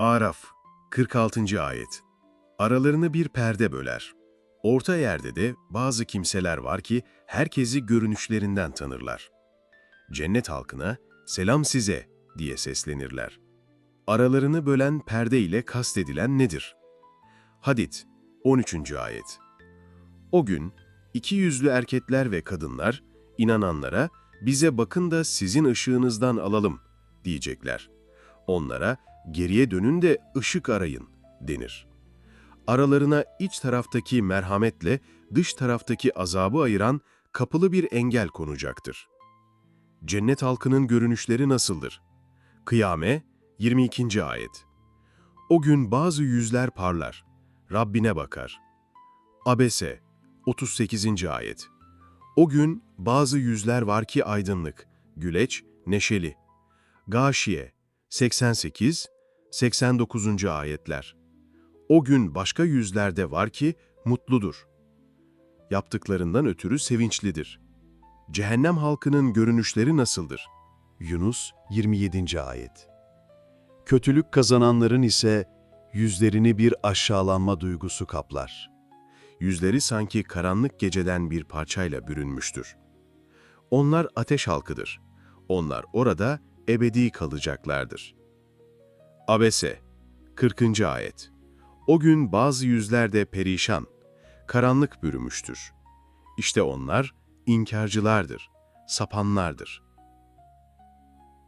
Araf 46. Ayet Aralarını bir perde böler. Orta yerde de bazı kimseler var ki herkesi görünüşlerinden tanırlar. Cennet halkına selam size diye seslenirler. Aralarını bölen perde ile kastedilen nedir? Hadid 13. Ayet O gün iki yüzlü erkekler ve kadınlar inananlara bize bakın da sizin ışığınızdan alalım diyecekler. Onlara geriye dönün de ışık arayın denir. Aralarına iç taraftaki merhametle dış taraftaki azabı ayıran kapılı bir engel konacaktır. Cennet halkının görünüşleri nasıldır? Kıyame 22. Ayet O gün bazı yüzler parlar, Rabbine bakar. Abese 38. Ayet O gün bazı yüzler var ki aydınlık, güleç, neşeli. Gâşiye 88, 89. ayetler. O gün başka yüzlerde var ki mutludur. Yaptıklarından ötürü sevinçlidir. Cehennem halkının görünüşleri nasıldır? Yunus 27. Ayet Kötülük kazananların ise yüzlerini bir aşağılanma duygusu kaplar. Yüzleri sanki karanlık geceden bir parçayla bürünmüştür. Onlar ateş halkıdır. Onlar orada ebedi kalacaklardır. Abese 40. Ayet O gün bazı yüzlerde perişan, karanlık bürümüştür. İşte onlar inkarcılardır, sapanlardır.